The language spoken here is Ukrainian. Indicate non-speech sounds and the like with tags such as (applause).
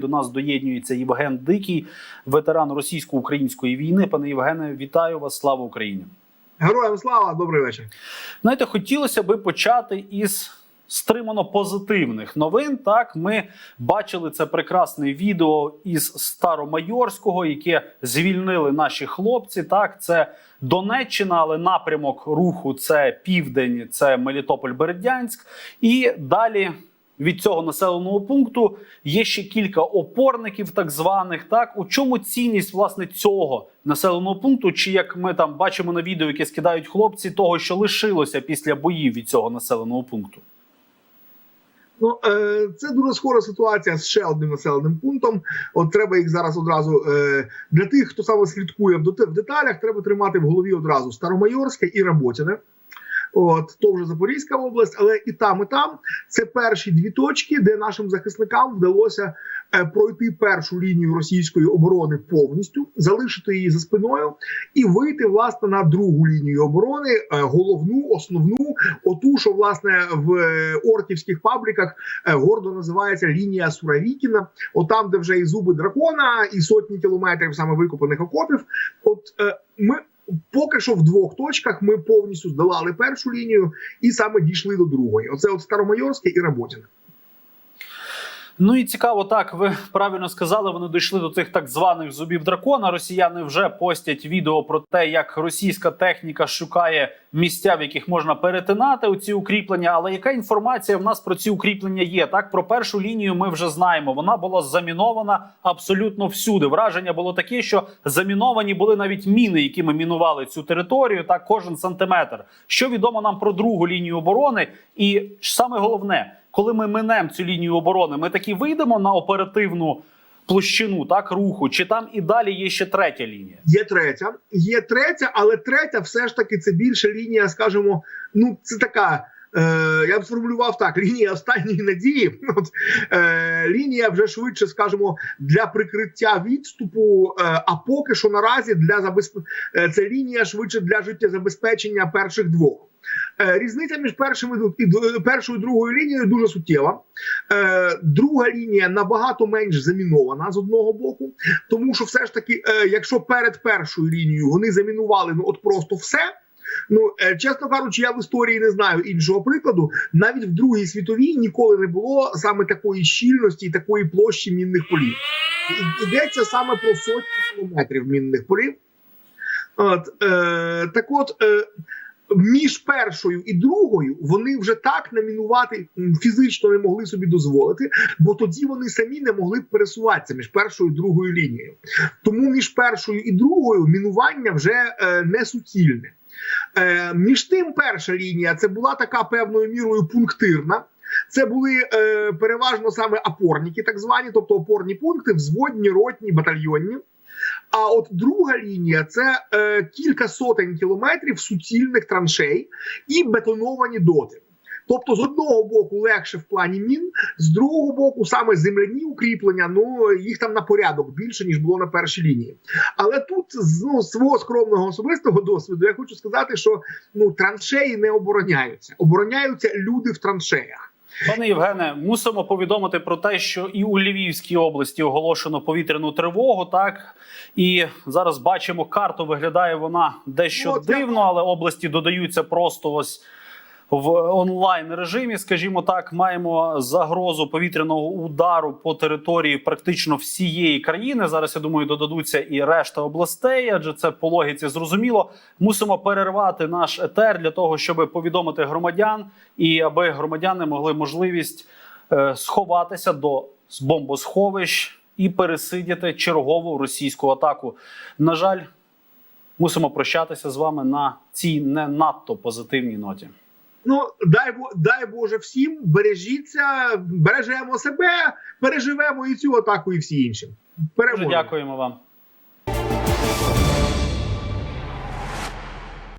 До нас доєднюється Євген Дикий, ветеран російсько-української війни. Пане Євгене, вітаю вас! Слава Україні! Героям слава, добрий вечір. Знаєте, хотілося би почати із стримано позитивних новин. Так, ми бачили це прекрасне відео із Старомайорського, яке звільнили наші хлопці. Так, це Донеччина, але напрямок руху це південь, це Мелітополь-Бердянськ. І далі. Від цього населеного пункту є ще кілька опорників, так званих. Так у чому цінність власне цього населеного пункту? Чи як ми там бачимо на відео, яке скидають хлопці, того що лишилося після боїв від цього населеного пункту? Ну е, це дуже схожа ситуація з ще одним населеним пунктом. От треба їх зараз одразу е, для тих, хто саме слідкує в дет- в деталях, треба тримати в голові одразу Старомайорське і Работіне. От то вже Запорізька область, але і там, і там це перші дві точки, де нашим захисникам вдалося е, пройти першу лінію російської оборони повністю, залишити її за спиною і вийти власне на другу лінію оборони, е, головну, основну, оту, що власне в е, орківських пабліках гордо називається лінія Суравікіна. От там, де вже і зуби дракона, і сотні кілометрів саме викопаних окопів. От ми. Поки що в двох точках ми повністю здолали першу лінію і саме дійшли до другої. Оце от Старомайорське і Работіне. Ну і цікаво, так ви правильно сказали. Вони дійшли до цих так званих зубів дракона. Росіяни вже постять відео про те, як російська техніка шукає місця, в яких можна перетинати оці укріплення. Але яка інформація в нас про ці укріплення є? Так про першу лінію ми вже знаємо. Вона була замінована абсолютно всюди. Враження було таке, що заміновані були навіть міни, якими мінували цю територію. Так, кожен сантиметр. Що відомо нам про другу лінію оборони, і саме головне коли ми минемо цю лінію оборони, ми таки вийдемо на оперативну площину так руху, чи там і далі є ще третя лінія? Є третя, є третя, але третя все ж таки це більше лінія, скажімо, ну це така. Е, я б сформулював так: лінія останньої надії. (laughs) От, е, лінія вже швидше, скажімо, для прикриття відступу. Е, а поки що наразі для забезп... е, це лінія швидше для життєзабезпечення перших двох. Різниця між першими і першою другою лінією дуже суттєва. Друга лінія набагато менш замінована з одного боку, тому що все ж таки, якщо перед першою лінією вони замінували ну от просто все. Ну е, чесно кажучи, я в історії не знаю іншого прикладу. Навіть в Другій світовій ніколи не було саме такої щільності і такої площі мінних полів. Йдеться саме про сотні кілометрів мінних полів. От, е, так от. Е, між першою і другою вони вже так намінувати фізично не могли собі дозволити, бо тоді вони самі не могли б пересуватися між першою і другою лінією. Тому між першою і другою мінування вже е, не суцільне. Е, між тим, перша лінія це була така певною мірою пунктирна. Це були е, переважно саме опорники, так звані, тобто опорні пункти, взводні, ротні, батальйонні. А от друга лінія це е, кілька сотень кілометрів суцільних траншей і бетоновані доти. Тобто, з одного боку легше в плані мін, з другого боку, саме земляні укріплення, ну їх там на порядок більше ніж було на першій лінії. Але тут з ну, свого скромного особистого досвіду я хочу сказати, що ну траншеї не обороняються, обороняються люди в траншеях. Пане Євгене, мусимо повідомити про те, що і у Львівській області оголошено повітряну тривогу. Так і зараз бачимо карту. Виглядає вона дещо Ну, дивно, але області додаються просто ось. В онлайн режимі, скажімо так, маємо загрозу повітряного удару по території практично всієї країни. Зараз я думаю, додадуться і решта областей, адже це по логіці зрозуміло. Мусимо перервати наш етер для того, щоб повідомити громадян, і аби громадяни могли можливість е, сховатися до бомбосховищ і пересидіти чергову російську атаку. На жаль, мусимо прощатися з вами на цій не надто позитивній ноті. Ну дай дай Боже всім, бережіться, бережемо себе, переживемо і цю атаку, і всі інші. Дуже Переможемо. дякуємо вам.